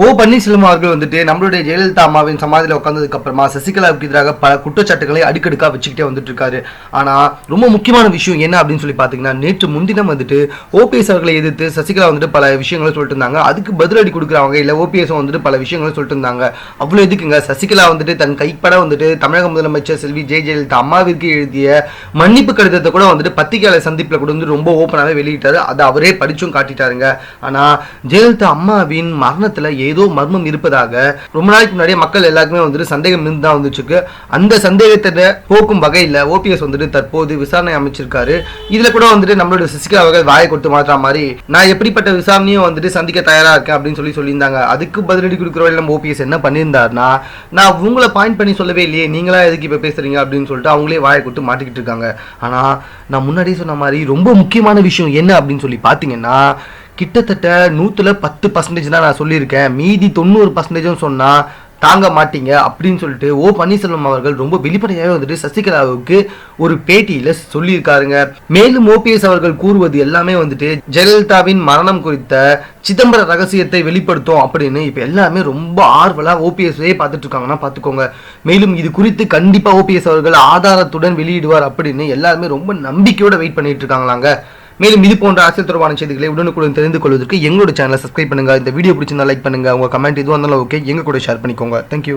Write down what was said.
ஓ பன்னீர்செல்வம் அவர்கள் வந்துட்டு நம்மளுடைய ஜெயலலிதா அம்மாவின் சமாதியில் உட்காந்ததுக்கு அப்புறமா சசிகலாவுக்கு எதிராக பல குற்றச்சாட்டுகளை அடுக்கடுக்கா வச்சுக்கிட்டே வந்துட்டு இருக்காரு ஆனா ரொம்ப முக்கியமான விஷயம் என்ன அப்படின்னு சொல்லி பாத்தீங்கன்னா நேற்று முன்தினம் வந்துட்டு ஓபிஎஸ் அவர்களை எதிர்த்து சசிகலா வந்துட்டு பல விஷயங்களை சொல்லிட்டு இருந்தாங்க. அதுக்கு பதிலடி கொடுக்குறவங்க இல்ல ஓபிஎஸ் வந்துட்டு பல விஷயங்களை சொல்லிட்டு இருந்தாங்க. அவ்வளவு எதுக்குங்க? சசிகலா வந்துட்டு தன் கைப்பட வந்துட்டு தமிழக முதலமைச்சர் செல்வி ஜெய ஜெயலலிதா அம்மாவிற்கு எழுதிய மன்னிப்பு கடிதத்தை கூட வந்துட்டு பத்திரிகையாளர் சந்திப்பில் கூட வந்து ரொம்ப ஓப்பனாகவே வெளியிட்டாரு. அதை அவரே படிச்சும் காட்டிட்டாருங்க. ஆனா ஜெயலலிதா அம்மாவின் மரணத்துல ஏதோ மர்மம் இருப்பதாக ரொம்ப நாளைக்கு முன்னாடியே மக்கள் எல்லாருக்குமே வந்துட்டு சந்தேகம் இருந்து தான் வந்துச்சுக்கு அந்த சந்தேகத்தை போக்கும் வகையில் ஓபிஎஸ் வந்துட்டு தற்போது விசாரணை அமைச்சிருக்காரு. இதுல கூட வந்துட்டு நம்மளோட சசிகலா அவர்கள் வாயை கொடுத்து மாற்ற மாதிரி நான் எப்படிப்பட்ட விசாரணையும் வந்துட்டு சந்திக்க தயாரா இருக்கேன் அப்படின்னு சொல்லி சொல்லியிருந்தாங்க. அதுக்கு பதிலடி கொடுக்குற வழியில் நம்ம ஓபிஎஸ் என்ன பண்ணியிருந்தாருன்னா நான் உங்களை பாயிண்ட் பண்ணி சொல்லவே இல்லையே நீங்களா எதுக்கு இப்போ பேசுறீங்க அப்படின்னு சொல்லிட்டு அவங்களே வாயை கொடுத்து மாட்டிக்கிட்டு இருக்காங்க. ஆனா நான் முன்னாடியே சொன்ன மாதிரி ரொம்ப முக்கியமான விஷயம் என்ன அப்படின்னு சொல்லி பார்த்தீங்கன்னா கிட்டத்தட்ட நூற்றுல பத்து பர்சன்டேஜ் தான் நான் சொல்லியிருக்கேன். மீதி தொண்ணூறு பர்சன்டேஜும் சொன்னால் தாங்க மாட்டீங்க அப்படின்னு சொல்லிட்டு ஓ பன்னீர்செல்வம் அவர்கள் ரொம்ப வெளிப்படையாகவே வந்துட்டு சசிகலாவுக்கு ஒரு பேட்டியில் சொல்லியிருக்காருங்க. மேலும் ஓபிஎஸ் அவர்கள் கூறுவது எல்லாமே வந்துட்டு ஜெயலலிதாவின் மரணம் குறித்த சிதம்பர ரகசியத்தை வெளிப்படுத்தும் அப்படின்னு இப்போ எல்லாமே ரொம்ப ஆர்வலாக ஓபிஎஸ்ஸே பார்த்துட்டு இருக்காங்கன்னா பார்த்துக்கோங்க. மேலும் இது குறித்து கண்டிப்பாக ஓபிஎஸ் அவர்கள் ஆதாரத்துடன் வெளியிடுவார் அப்படின்னு எல்லாருமே ரொம்ப நம்பிக்கையோட வெயிட் பண்ணிட்டு இருக்காங்களாங்க மேலும் இது போன்ற அரசியல் தொடர்பான செய்திகளை உடனுக்குடன் தெரிந்து கொள்வதற்கு எங்களோட சேனலை சப்ஸ்கிரைப் பண்ணுங்க. இந்த வீடியோ பிடிச்சிருந்தா லைக் பண்ணுங்க. உங்க கமெண்ட் எதுவும் இருந்தாலும் ஓகே எங்க கூட ஷேர் பண்ணிக்கோங்க. தேங்க்யூ